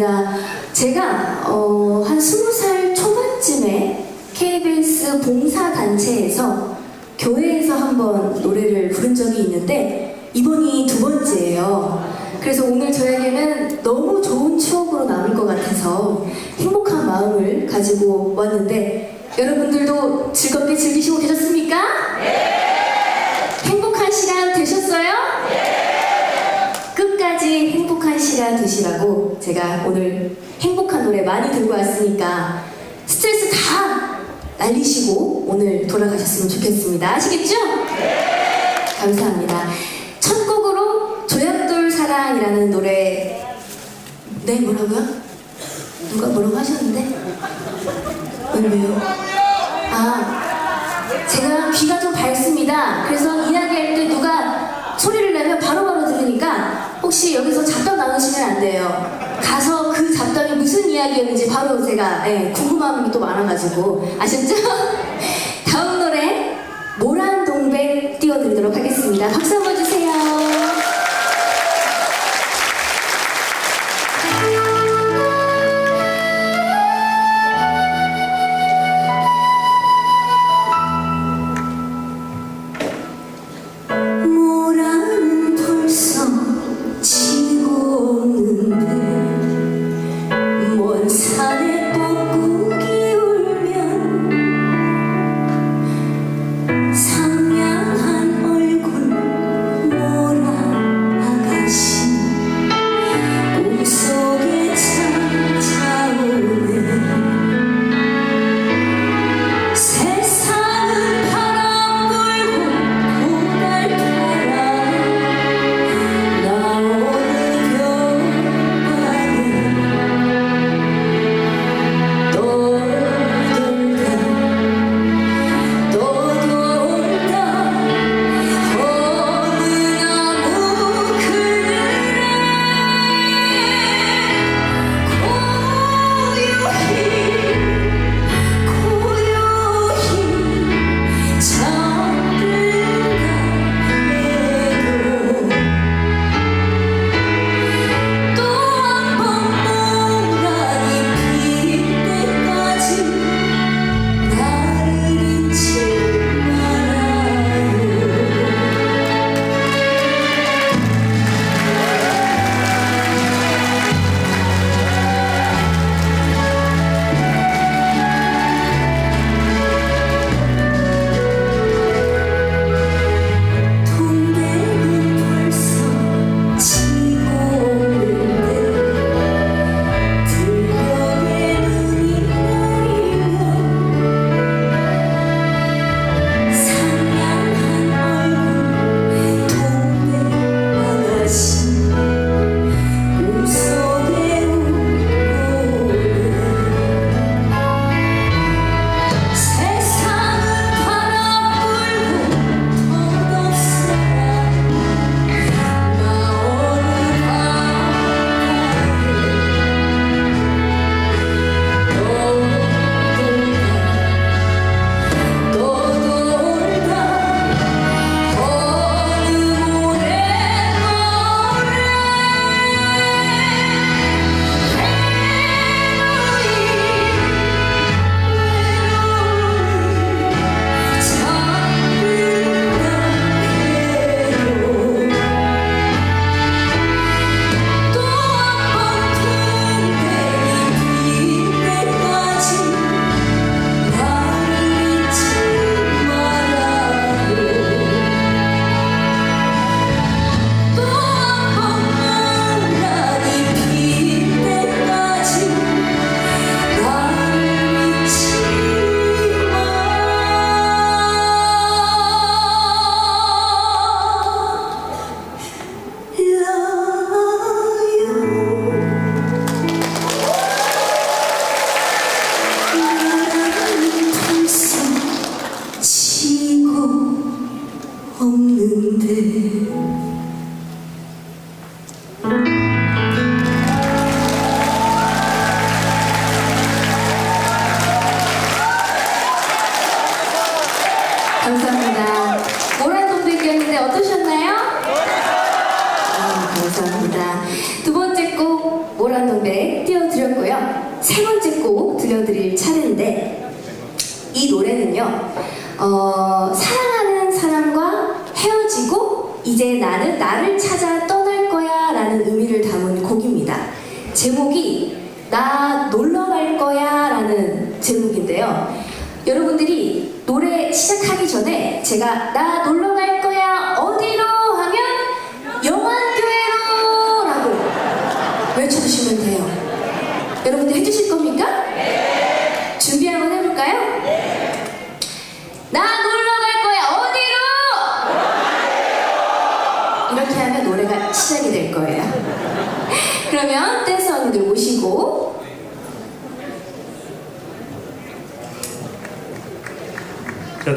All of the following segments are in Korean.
반갑습니다. 제가 어, 한 20살 초반쯤에 KBS 봉사단체에서 교회에서 한번 노래를 부른 적이 있는데 이번이 두 번째예요. 그래서 오늘 저에게는 너무 좋은 추억으로 남을 것 같아서 행복한 마음을 가지고 왔는데 여러분들도 즐겁게 즐기시고 계셨습니까? 행복한 시간 되셨어요? 끝까지 행복한 시간 되시라고 제가 오늘 행복한 노래 많이 들고 왔으니까 스트레스 다 날리시고 오늘 돌아가셨으면 좋겠습니다. 아시겠죠? 감사합니다. 첫 곡으로 조약돌 사랑이라는 노래 네 뭐라고요? 누가 뭐라고 하셨는데? 왜, 왜요? 아 제가 귀가 좀 밝습니다. 그래서 이야기할 때 누가 소리를 내면 바로바로 들으니까 혹시 여기서 나누시면 안 돼요. 가서 그 잡담이 무슨 이야기였는지 바로 제가 예, 궁금함이 또 많아가지고 아셨죠? 다음 노래 모란동백 띄워드리도록 하겠습니다. 박수 한번 주세요. 제목이 나 놀러 갈 거야 라는 제목인데요. 여러분들이 노래 시작하기 전에 제가 나 놀러 갈 거야 어디로 하면 영안교회로 라고 외쳐주시면 돼요. 여러분들 해주실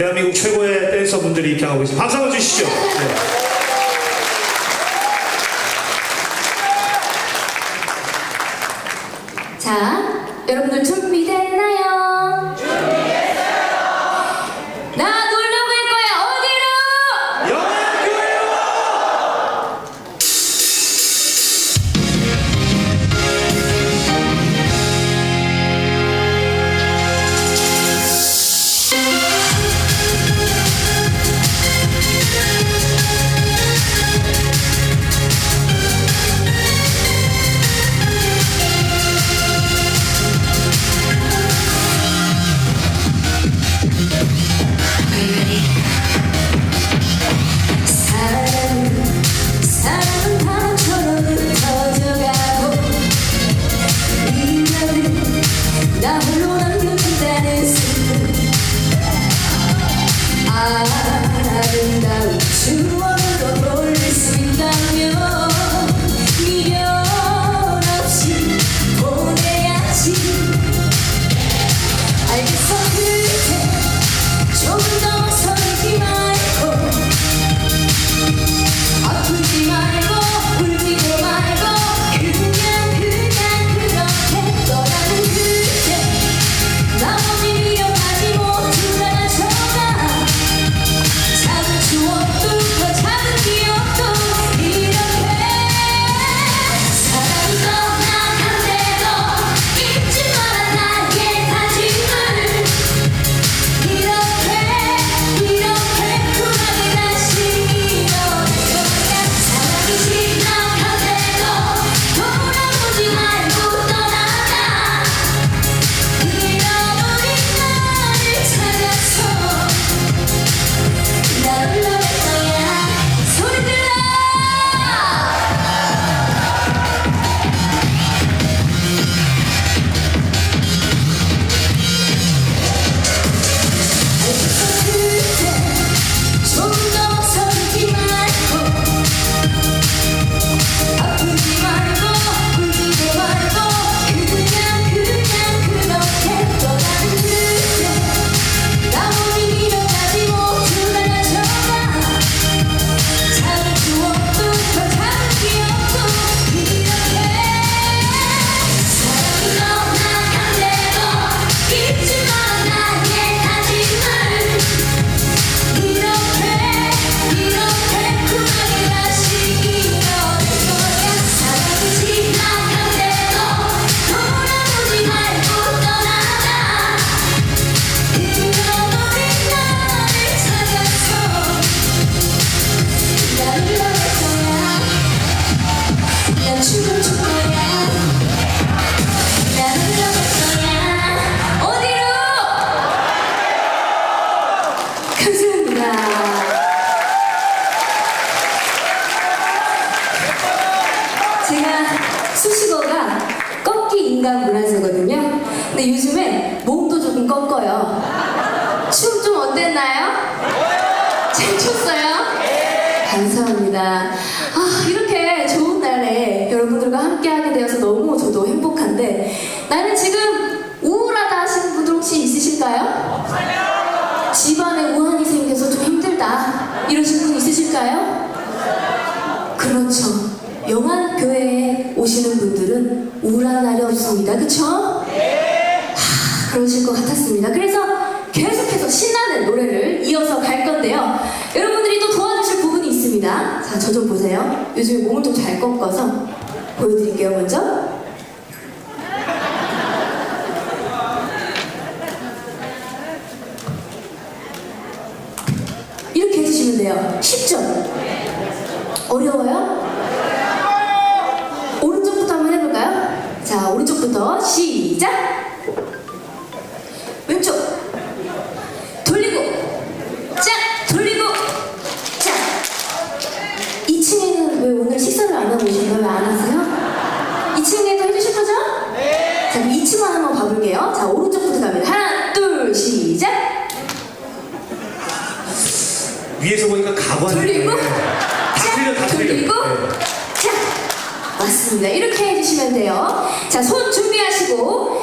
대한민국 최고의 댄서분들이 입장하고 있습니다. 박수 한번 주시죠. 네. 이러신 분 있으실까요? 그렇죠. 영안 교회에 오시는 분들은 우울한 날이 없습니다. 그렇죠? 하, 그러실 것 같았습니다. 그래서 계속해서 신나는 노래를 이어서 갈 건데요. 여러분들이 또 도와주실 부분이 있습니다. 자, 저 좀 보세요. 요즘에 몸을 좀 잘 꺾어서 보여드릴게요, 먼저. 시작! 왼쪽 돌리고 짝 돌리고 짝 2층에는 왜 오늘 식사를 안 하고 오신가요? 안 하세요? 2층에도 해주실 거죠? 네! 자 그럼 2층만 한번 봐볼게요 자 오른쪽부터 갑니다 하나 둘 시작! 위에서 보니까 가관 돌리고 다 돌리고 네. 맞습니다. 이렇게 해주시면 돼요. 자, 손 준비하시고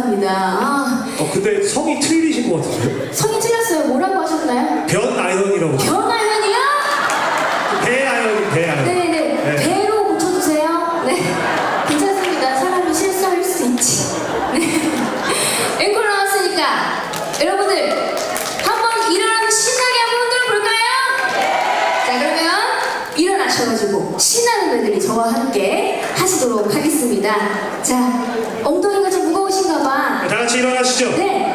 감사합니다. 아, 어 근데 성이 틀리신 것 같은데요? 성이 틀렸어요. 뭐라고 하셨나요? 변 아연이라고. 변아연이요? 배 아연 배 아연. 네네. 네. 배로 고쳐주세요. 네. 괜찮습니다. 사람이 실수할 수 있지. 네. 앵콜 나왔으니까 여러분들 한번 일어나서 신나게 한번 흔들어 볼까요? 자 그러면 일어나셔가지고 신나는 애들이 저와 함께 하시도록 하겠습니다. 자 엉덩이가 좀 무거우신가 봐. 다 같이 일어나시죠. 네.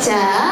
자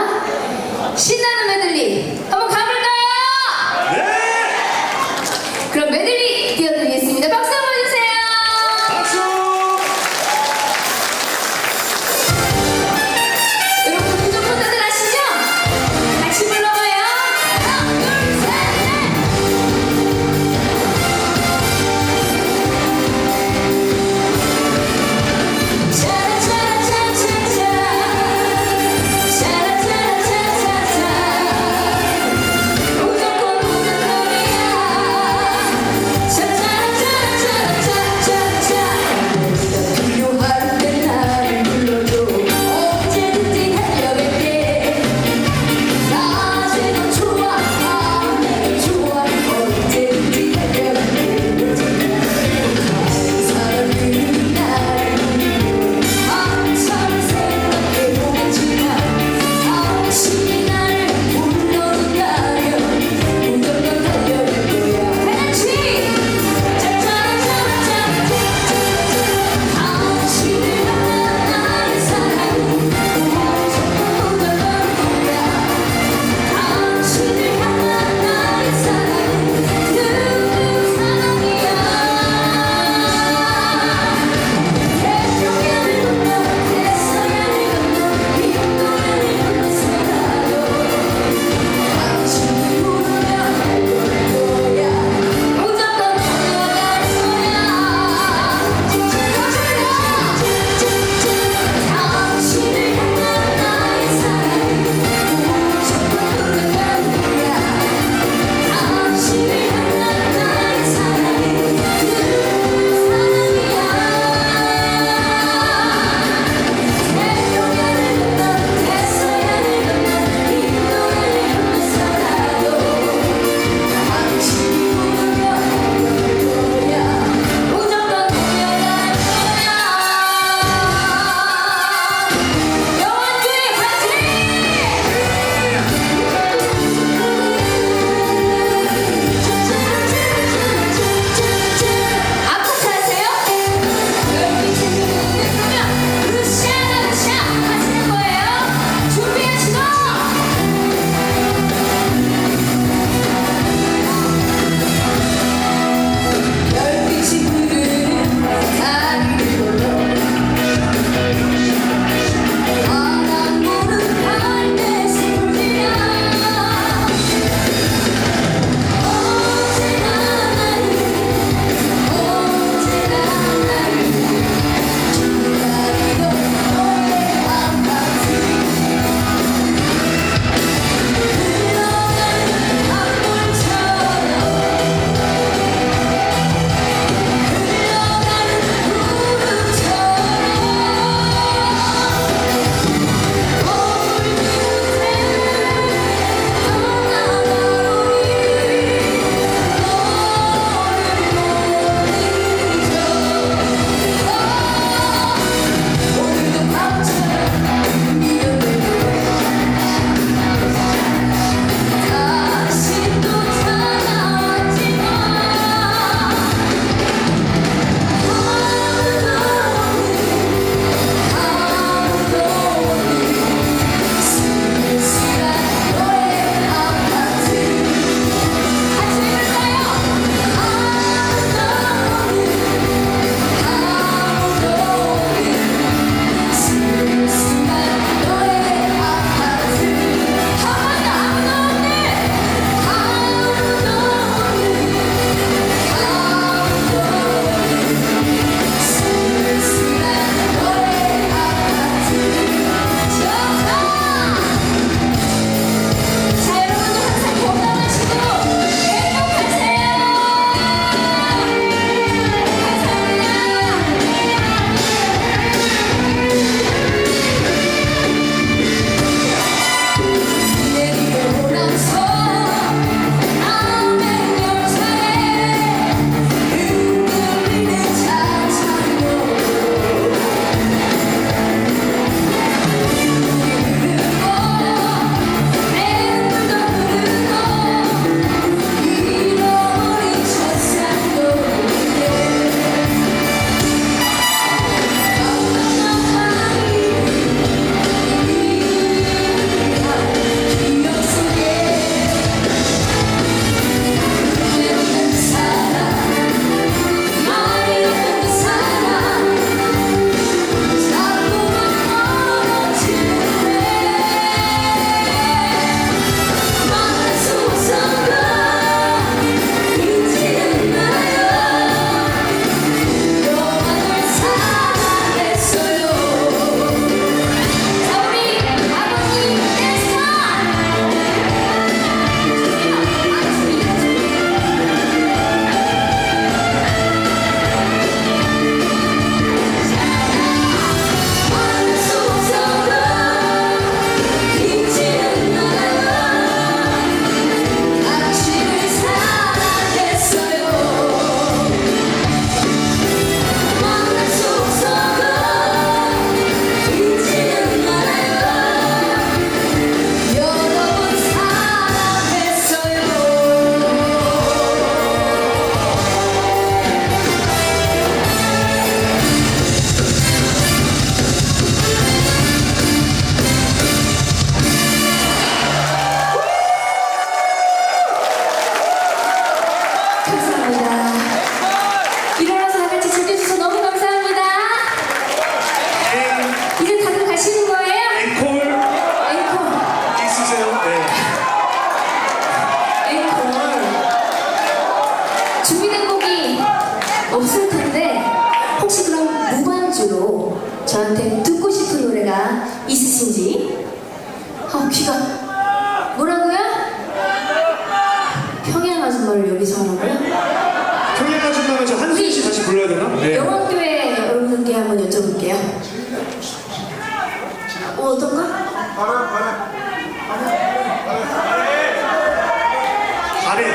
바램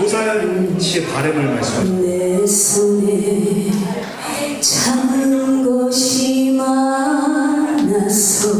노사연 씨의 바램을 말씀하세요. 내 손에 작은 것이 많아서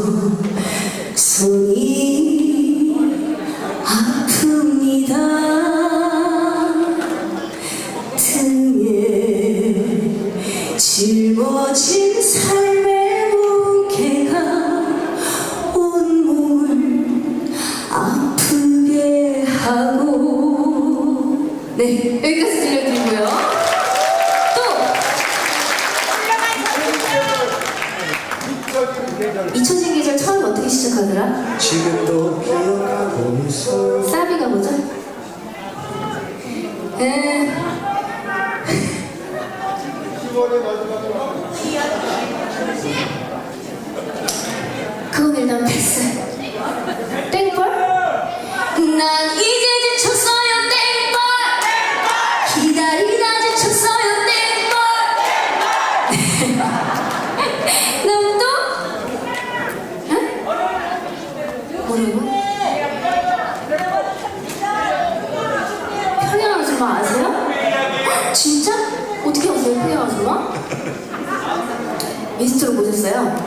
confusão